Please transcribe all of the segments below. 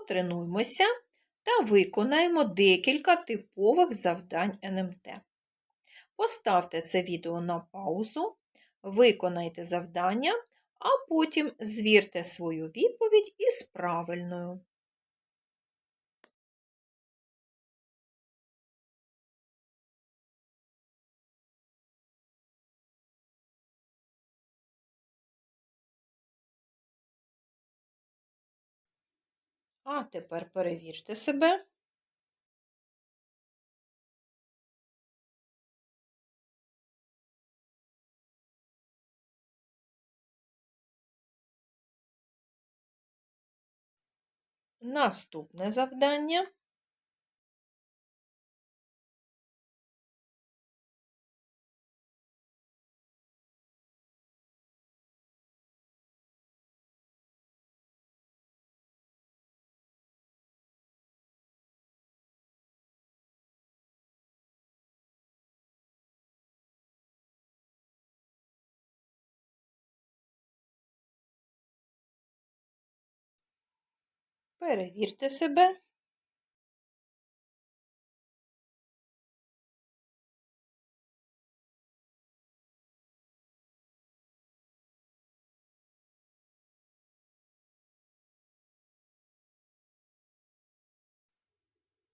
Потренуймося та виконаємо декілька типових завдань НМТ. Поставте це відео на паузу, виконайте завдання, а потім звірте свою відповідь із правильною. А тепер перевірте себе. Наступне завдання. Перевірте себе.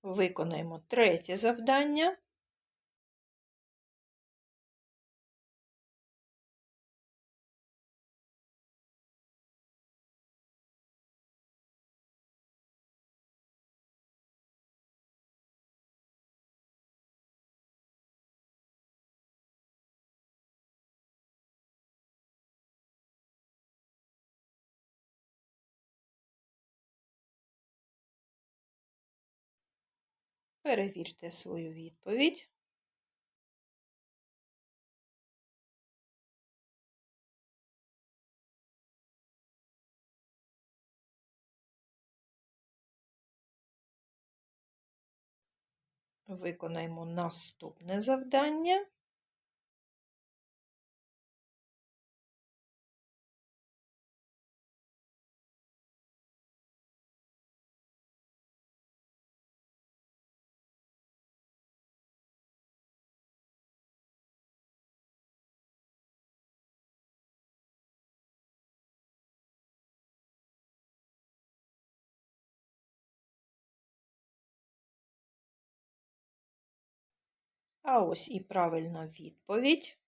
Виконаємо третє завдання. Перевірте свою відповідь. Виконаємо наступне завдання. А ось і правильна відповідь.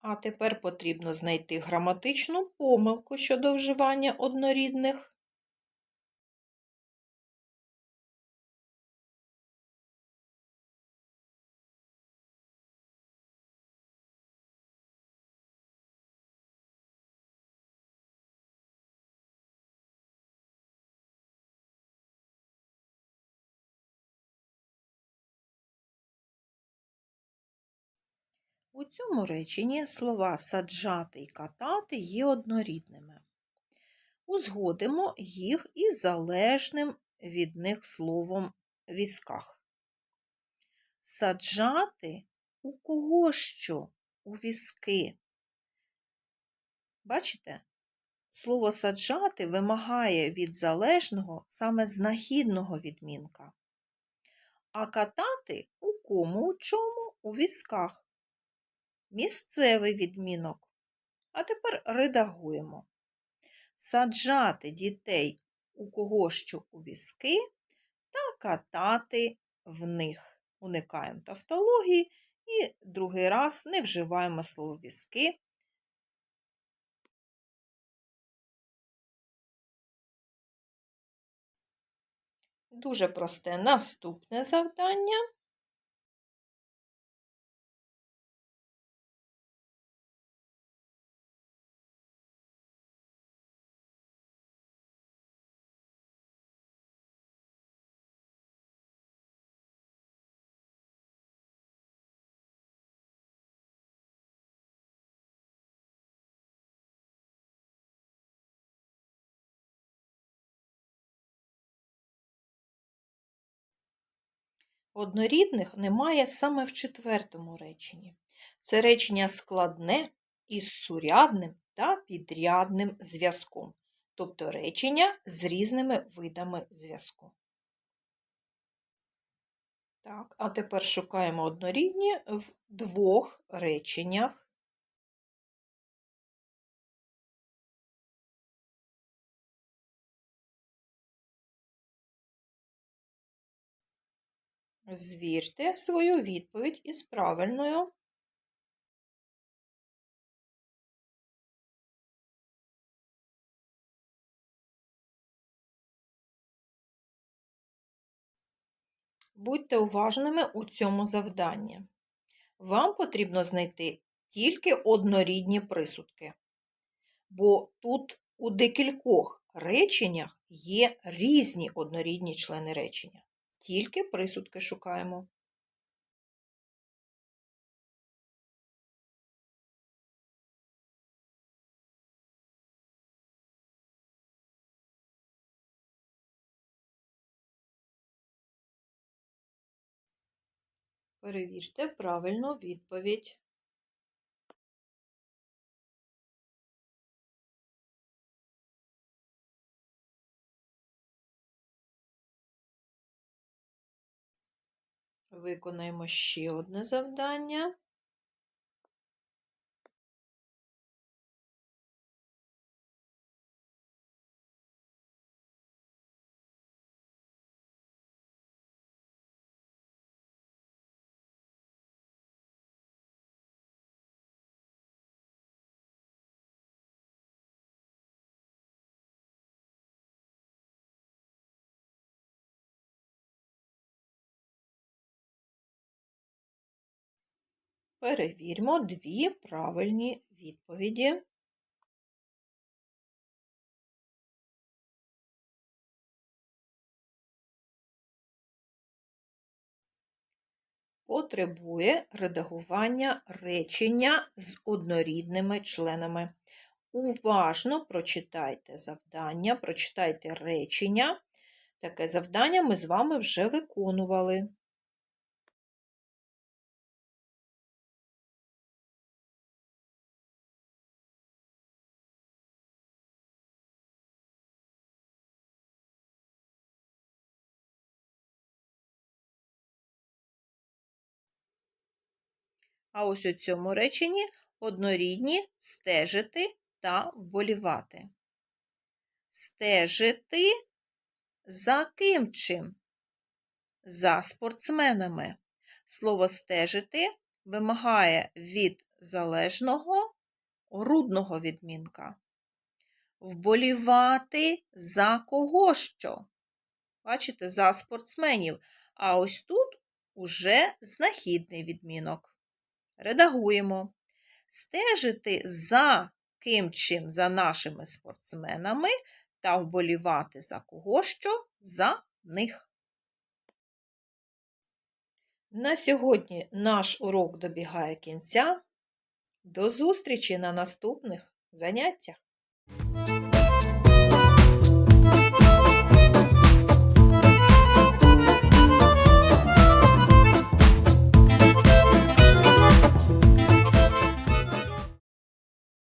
А тепер потрібно знайти граматичну помилку щодо вживання однорідних. У цьому реченні слова саджати і катати є однорідними. Узгодимо їх із залежним від них словом візках. Саджати у кого що у візки. Бачите? Слово саджати вимагає від залежного саме знахідного відмінка, а катати у кому у чому у візках місцевий відмінок. А тепер редагуємо. Саджати дітей у кого що у візки та катати в них. Уникаємо тавтології і другий раз не вживаємо слово візки. Дуже просте наступне завдання. Однорідних немає саме в четвертому реченні. Це речення складне із сурядним та підрядним зв'язком, тобто речення з різними видами зв'язку. Так, а тепер шукаємо однорідні в двох реченнях. Звірте свою відповідь із правильною. Будьте уважними у цьому завданні. Вам потрібно знайти тільки однорідні присудки, бо тут у декількох реченнях є різні однорідні члени речення. Тільки присудки шукаємо. Перевірте правильну відповідь. Виконаємо ще одне завдання. Перевірмо дві правильні відповіді. Потребує редагування речення з однорідними членами. Уважно прочитайте завдання, прочитайте речення. Таке завдання ми з вами вже виконували. А ось у цьому реченні однорідні стежити та вболівати. Стежити за ким чим? За спортсменами. Слово стежити вимагає від залежного рудного відмінка. Вболівати за кого що? Бачите, за спортсменів. А ось тут уже знахідний відмінок. Редагуємо. Стежити за ким чим за нашими спортсменами та вболівати за кого що за них. На сьогодні наш урок добігає кінця. До зустрічі на наступних заняттях!